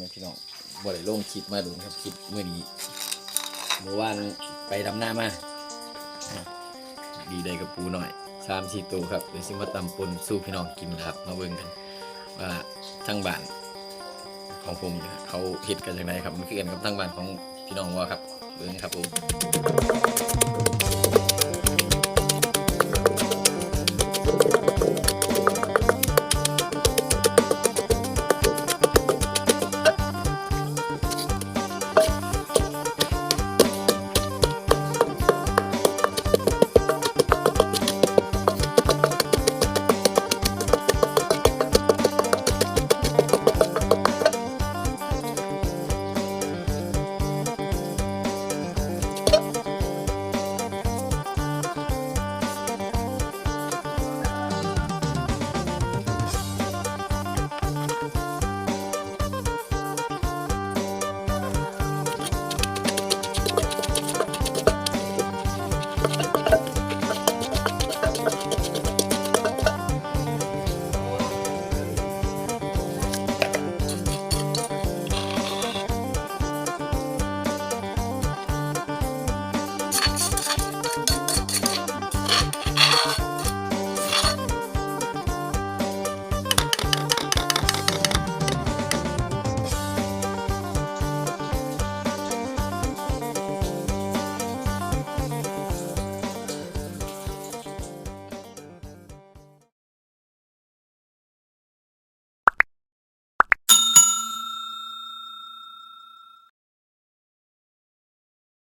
ม่พี่น้องบ่ได้ลงคลิปมาดูครับคลิปเมื่อนี้เมื่อวานไปดำหน้ามา ดีได้กับปูหน่อยสามสี่ตัวครับเดี๋ยวซิมาตำปนสู้พี่น้องกินนะครับ มาเบิ่งกันว่าทั้งบ้านของผมเขาเห็ดกันอย่างไรครับมันคือกันกับทั้งบ้านของพี่น้องว่าครับเบิ่งครับผม